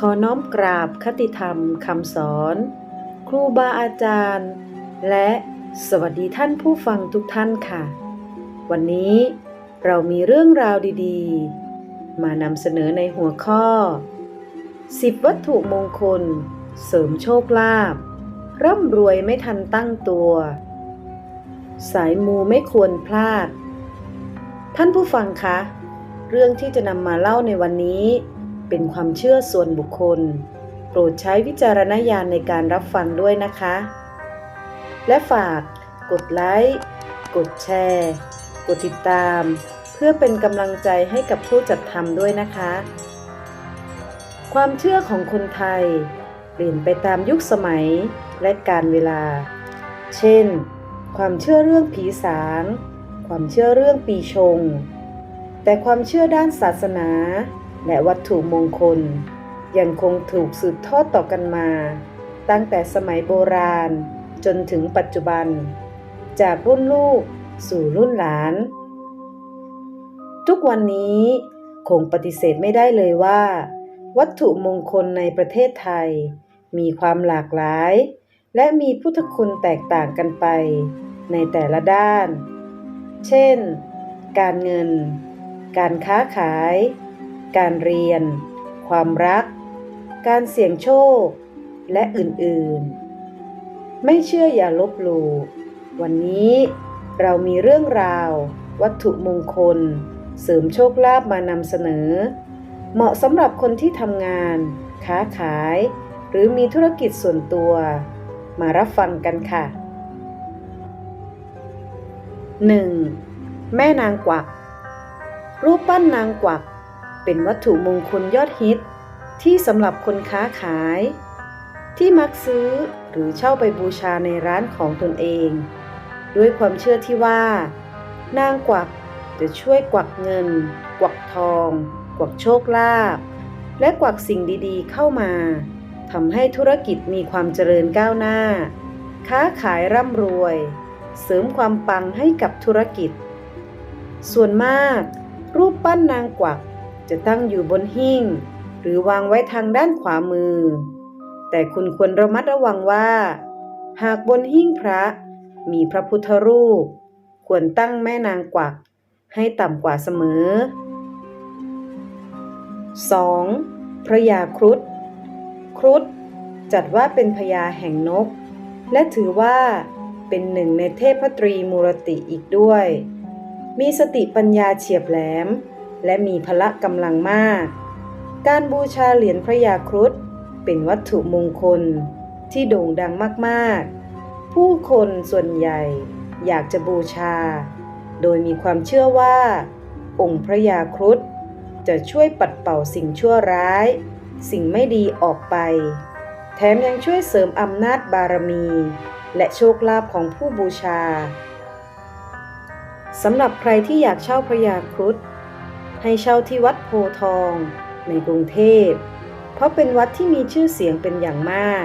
ขอน้อมกราบคติธรรมคำสอน ครูบาอาจารย์ และสวัสดีท่านผู้ฟังทุกท่านค่ะ วันนี้เรามีเรื่องราวดีๆ มานำเสนอในหัวข้อ 10 วัตถุมงคล เสริมโชคลาภร่ำรวยไม่ทันตั้งตัว สายมูไม่ควรพลาด ท่านผู้ฟังคะ เรื่องที่จะนำมาเล่าในวันนี้ เป็นความเชื่อส่วนบุคคล โปรดใช้วิจารณญาณในการรับฟังด้วยนะคะ และฝากกดไลค์กดแชร์ กดติดตาม เพื่อเป็นกำลังใจให้กับผู้จัดทำด้วยนะคะ ความเชื่อของคนไทย เปลี่ยนไปตามยุคสมัยและการเวลา เช่น ความเชื่อเรื่องผีสาง ความเชื่อเรื่องปีชง แต่ความเชื่อด้านศาสนา และวัตถุมงคล ยังคงถูกสืบทอดต่อกันมา ตั้งแต่สมัยโบราณจนถึงปัจจุบัน จากรุ่นลูกสู่รุ่นหลาน ทุกวันนี้คงปฏิเสธไม่ได้เลยว่า วัตถุมงคลในประเทศไทย มีความหลากหลาย และมีพุทธคุณแตกต่างกันไป ในแต่ละด้าน เช่น การเงิน การค้าขาย การเรียน ความรัก การเสี่ยงโชค และอื่นๆ ไม่เชื่ออย่าลบหลู่วันนี้เรามีเรื่องราว วัตถุมงคล เสริมโชคลาภมานำเสนอ เหมาะสำหรับคนที่ทำงาน ค้าขาย หรือมีธุรกิจส่วนตัว มารับฟังกันค่ะ 1. แม่นางกวัก รูปปั้นนางกวัก เป็นวัตถุมงคลยอดฮิต ที่สำหรับคนค้าขาย ที่มักซื้อหรือเช่าไปบูชาในร้านของตนเอง ด้วยความเชื่อที่ว่า นางกวักจะช่วยกวักเงิน กวักทอง กวักโชคลาภและกวักสิ่งดีๆเข้ามาทำให้ธุรกิจมีความเจริญก้าวหน้า ค้าขายร่ำรวย เสริมความปังให้กับธุรกิจ ส่วนมาก รูปปั้นนางกวัก จะตั้งอยู่บนหิ้ง หรือวางไว้ทางด้านขวามือ แต่คุณควรระมัดระวังว่า หากบนหิ้งพระ มีพระพุทธรูป ควรตั้งแม่นางกวัก ให้ต่ำกว่าเสมอ 2. พระยาครุฑครุฑจัดว่าเป็นพญาแห่งนก และถือว่าเป็นหนึ่งในเทพตรีมูรติอีกด้วย มีสติปัญญาเฉียบแหลม และมีพละกำลังมาก การบูชาเหรียญพระยาครุฑเป็นวัตถุมงคลที่โด่งดังมากๆ ผู้คนส่วนใหญ่อยากจะบูชา โดยมีความเชื่อว่า องค์พระยาครุฑจะช่วยปัดเป่าสิ่งชั่วร้าย สิ่งไม่ดีออกไป แถมยังช่วยเสริมอำนาจบารมี และโชคลาภของผู้บูชาสำหรับใครที่อยากเช่าพระยาครุฑ ให้เช่าที่วัดโพทอง ในกรุงเทพ เพราะเป็นวัดที่มีชื่อเสียงเป็นอย่างมาก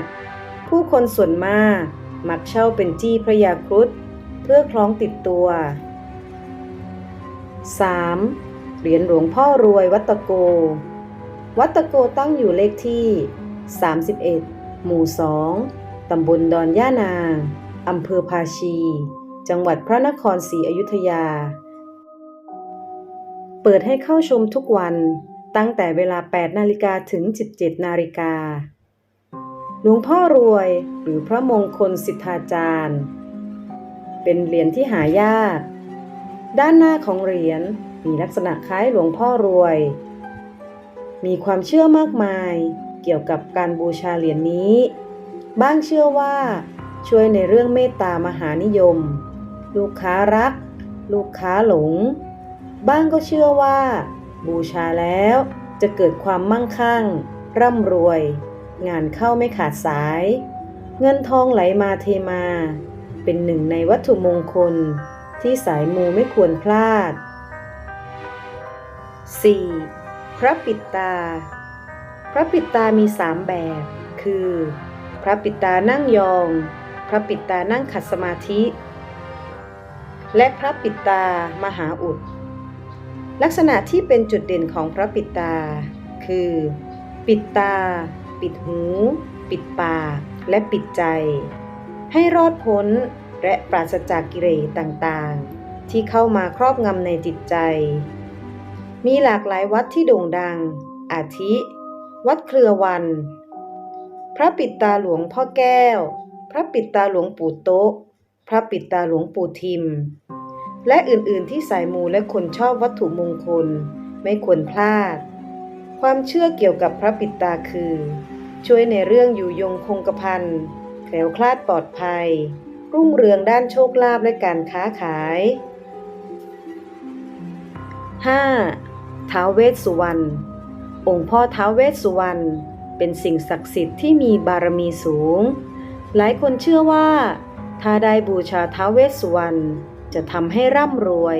ผู้คนส่วนมากมักเช่าเป็นจี้พระยาครุฑเพื่อคล้องติดตัว 3. เหรียญหลวงพ่อรวยวัดตะโก วัดตะโกตั้งอยู่เลขที่ 31 หมู่ 2 ตำบลดอนย่านาง อำเภอภาชี จังหวัดพระนครศรีอยุธยา ปิดให้เข้าชมทุกวันตั้งแต่เวลา 8 นาฬิกาถึง 17 นาฬิกา หลวงพ่อรวยหรือพระมงคลสิทธาจารย์ เป็นเหรียญที่หายาก ด้านหน้าของเหรียญมีลักษณะคล้ายหลวงพ่อรวย มีความเชื่อมากมายเกี่ยวกับการบูชาเหรียญนี้ บ้างเชื่อว่า ช่วยในเรื่องเมตตามหานิยม ลูกค้ารัก ลูกค้าหลง บ้างก็เชื่อว่า บูชาแล้วจะเกิดความมั่งคั่ง ร่ำรวย งานเข้าไม่ขาดสาย เงินทองไหลมาเทมา เป็นหนึ่งในวัตถุมงคลที่สายมูไม่ควรพลาด 4. พระปิดตา พระปิดตามีสามแบบ คือ พระปิดตานั่งยอง พระปิดตานั่งขัดสมาธิ และพระปิดตามหาอุด ลักษณะที่เป็นจุดเด่นของพระปิดตา คือ ปิดตา ปิดหู ปิดปาก และปิดใจ ให้รอดพ้นและปราศจากกิเลสต่างๆ ที่เข้ามาครอบงำในจิตใจ มีหลากหลายวัดที่โด่งดัง อาทิ วัดเครือวัน พระปิดตาหลวงพ่อแก้ว พระปิดตาหลวงปู่โต๊ะ พระปิดตาหลวงปู่ทิม และอื่นๆที่สายมูและคนชอบวัตถุมงคล ไม่ควรพลาด ความเชื่อเกี่ยวกับพระปิดตาคือ ช่วยในเรื่องอยู่ยงคงกระพันแคล้วคลาดปลอดภัย รุ่งเรืองด้านโชคลาภและการค้าขาย 5. ท้าวเวสสุวรรณองค์พ่อท้าวเวสสุวรรณเป็นสิ่งศักดิ์สิทธิ์ที่มีบารมีสูง หลายคนเชื่อว่า ถ้าได้บูชาท้าวเวสสุวรรณ จะทำให้ร่ำรวย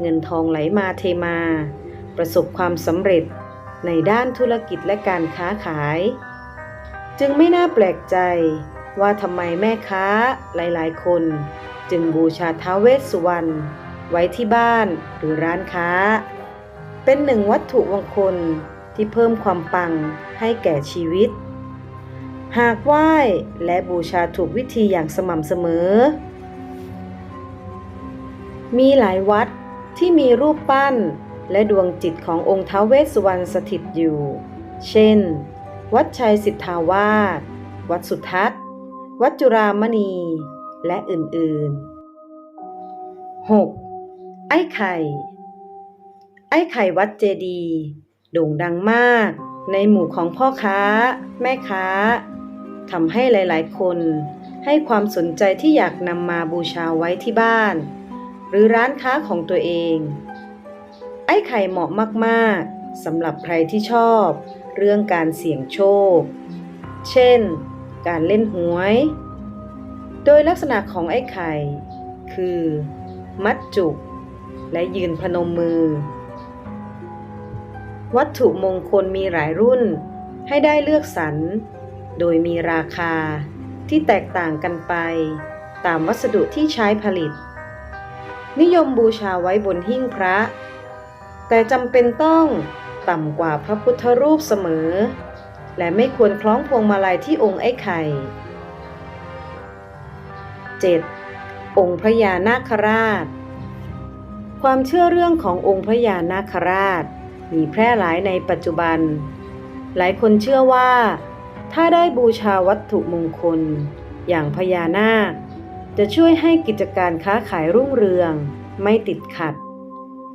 เงินทองไหลมาเทมา ประสบความสำเร็จในด้านธุรกิจและการค้าขาย จึงไม่น่าแปลกใจว่าทำไมแม่ค้าหลายๆ คน จึงบูชาท้าวเวสสุวรรณไว้ที่บ้านหรือร้านค้า เป็นหนึ่งวัตถุมงคลที่เพิ่มความปังให้แก่ชีวิต หากไหว้และบูชาถูกวิธีอย่างสม่ำเสมอ มีหลายวัดที่มีรูปปั้น และดวงจิตขององค์ท้าวเวสสุวรรณสถิตอยู่ เช่น วัดชัยสิทธาวาส วัดสุทัศน์ วัดจุรามณี และอื่นๆ 6. ไอ้ไข่ ไอ้ไข่วัดเจดีโด่งดังมากในหมู่ของพ่อค้า แม่ค้าทำให้หลายๆ คนให้ความสนใจที่อยากนำมาบูชาไว้ที่บ้าน หรือร้านค้าของตัวเอง ไอ้ไข่เหมาะมากๆสำหรับใครที่ชอบ เรื่องการเสี่ยงโชค เช่น การเล่นหวย โดยลักษณะของไอ้ไข่ คือ มัดจุก และยืนพนมมือ วัตถุมงคลมีหลายรุ่นให้ได้เลือกสรร โดยมีราคาที่แตกต่างกันไป ตามวัสดุที่ใช้ผลิต นิยมบูชาไว้บนหิ้งพระ แต่จำเป็นต้องต่ำกว่าพระพุทธรูปเสมอ และไม่ควรคล้องพวงมาลัยที่องค์ไอ้ไข่ 7. องค์พระยานาคราช ความเชื่อเรื่องขององค์พระยานาคราช มีแพร่หลายในปัจจุบัน หลายคนเชื่อว่า ถ้าได้บูชาวัตถุมงคล อย่างพญานาค จะช่วยให้กิจการค้าขายรุ่งเรือง ไม่ติดขัด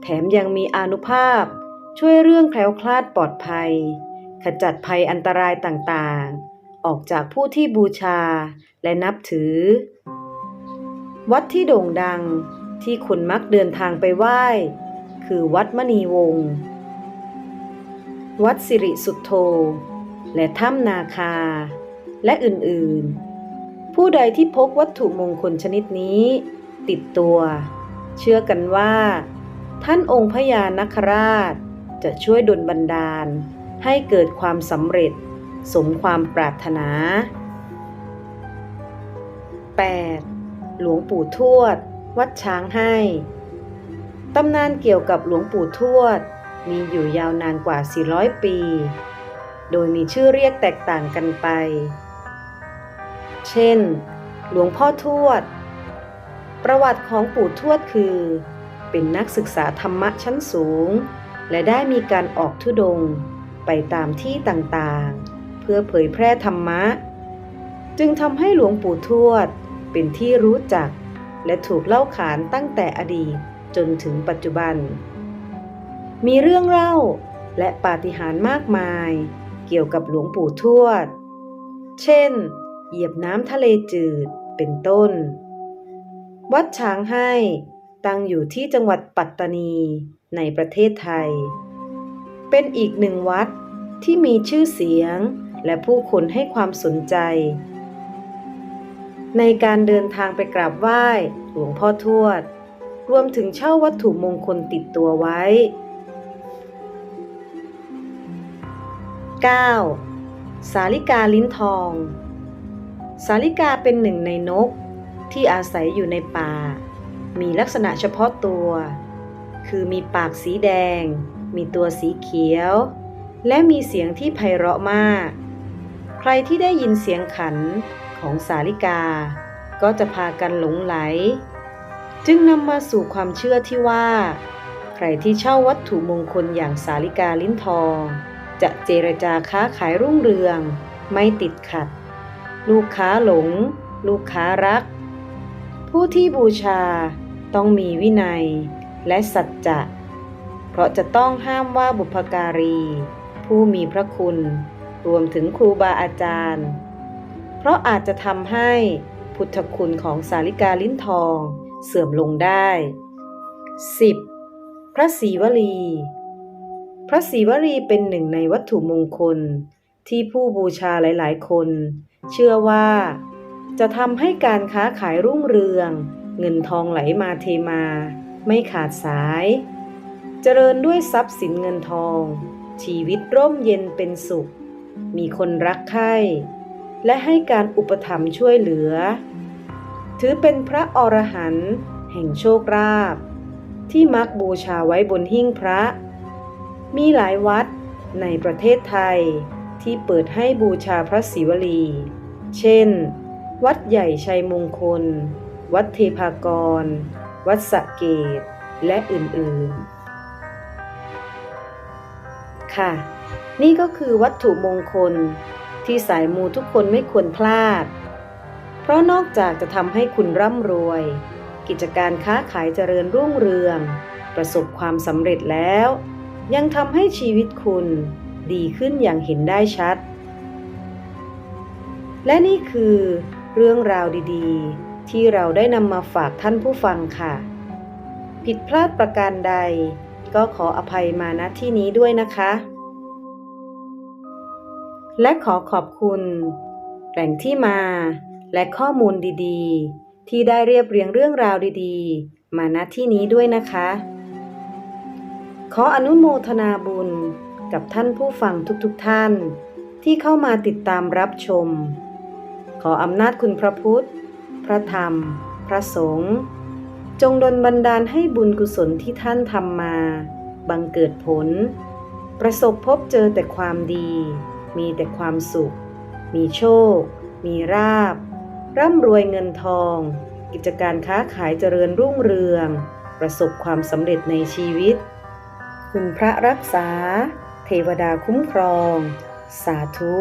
แถมยังมีอานุภาพ ช่วยเรื่องแคล้วคลาดปลอดภัย ขจัดภัยอันตรายต่างๆ ออกจากผู้ที่บูชาและนับถือ วัดที่โด่งดังที่คนมักเดินทางไปไหว้ คือวัดมณีวงศ์วัดสิริสุทโธ และถ้ำนาคา และอื่นๆ ผู้ใดที่พกวัตถุมงคลชนิดนี้ ติดตัว เชื่อกันว่า ท่านองค์พญานคราช จะช่วยดลบันดาล ให้เกิดความสำเร็จ สมความปรารถนา 8. หลวงปู่ทวด วัดช้างให้ตำนานเกี่ยวกับหลวงปู่ทวด มีอยู่ยาวนานกว่า 400 ปี โดยมีชื่อเรียกแตกต่างกันไป เช่น หลวงพ่อทวด ประวัติของปู่ทวดคือ เป็นนักศึกษาธรรมะชั้นสูง และได้มีการออกทุดง ไปตามที่ต่างๆ เพื่อเผยแพร่ธรรมะ จึงทำให้หลวงปู่ทวด เป็นที่รู้จัก และถูกเล่าขานตั้งแต่อดีตจนถึงปัจจุบัน มีเรื่องเล่าและปาฏิหาริย์มากมาย เกี่ยวกับหลวงปู่ทวด เช่น เหยียบน้ำทะเลจืดเป็นต้น วัดช้างให้ตั้งอยู่ที่จังหวัดปัตตานีในประเทศไทย เป็นอีกหนึ่งวัดที่มีชื่อเสียงและผู้คนให้ความสนใจ ในการเดินทางไปกราบไหว้หลวงพ่อทวด รวมถึงเช่าวัตถุมงคลติดตัวไว้ 9. สาลิกาลิ้นทอง สาลิกาเป็นหนึ่งในนกที่อาศัยอยู่ในป่า มีลักษณะเฉพาะตัว คือมีปากสีแดง มีตัวสีเขียว และมีเสียงที่ไพเราะมาก ใครที่ได้ยินเสียงขันของสาลิกา ก็จะพากันหลงไหล จึงนำมาสู่ความเชื่อที่ว่า ใครที่เช่าวัตถุมงคลอย่างสาลิกาลิ้นทอง จะเจรจาค้าขายรุ่งเรือง ไม่ติดขัด ลูกค้าหลง ลูกค้ารัก ผู้ที่บูชาต้องมีวินัยและสัจจะ เพราะจะต้องห้ามว่าบุพการี ผู้มีพระคุณ รวมถึงครูบาอาจารย์ เพราะอาจจะทำให้พุทธคุณของสาลิกาลิ้นทองเสื่อมลงได้ 10. พระศรีวลี พระศรีวลีเป็นหนึ่งในวัตถุมงคลที่ผู้บูชาหลาย ๆ คน เชื่อว่า จะทำให้การค้าขายรุ่งเรือง เงินทองไหลมาเทมา ไม่ขาดสาย เจริญด้วยทรัพย์สินเงินทอง ชีวิตร่มเย็นเป็นสุข มีคนรักใคร่และให้การอุปถัมภ์ช่วยเหลือ ถือเป็นพระอรหันต์แห่งโชคราภที่มักบูชาไว้บนหิ้งพระ มีหลายวัดในประเทศไทย ที่เปิดให้บูชาพระศิวลี เช่น วัดใหญ่ชัยมงคล วัดเทพากร วัดสะเกต และอื่นๆ ค่ะ นี่ก็คือวัตถุมงคลที่สายมูทุกคนไม่ควรพลาด เพราะนอกจากจะทำให้คุณร่ำรวย กิจการค้าขายเจริญรุ่งเรือง ประสบความสำเร็จแล้ว ยังทำให้ชีวิตคุณ ดีขึ้นอย่างเห็นได้ชัด และนี่คือเรื่องราวดีๆ ที่เราได้นำมาฝากท่านผู้ฟังค่ะ ผิดพลาดประการใด ก็ขออภัยมาณที่นี้ด้วยนะคะ และขอขอบคุณ แหล่งที่มาและข้อมูลดีๆ ที่ได้เรียบเรียงเรื่องราวดีๆ มาณที่นี้ด้วยนะคะ ขออนุโมทนาบุญ กับท่านผู้ฟังทุกๆทท่าน ที่เข้ามาติดตามรับชม ขออำนาจคุณพระพุทธ พระธรรม พระสงฆ์จงดลบันดาลให้บุญกุศลที่ท่านทำมา บังเกิดผล ประสบพบเจอแต่ความดี มีแต่ความสุข มีโชค มีราบ ร่ำรวยเงินทอง กิจการค้าขายเจริญรุ่งเรือง ประสบความสำเร็จในชีวิต คุณพระรักษา เทวดาคุ้มครอง สาธุ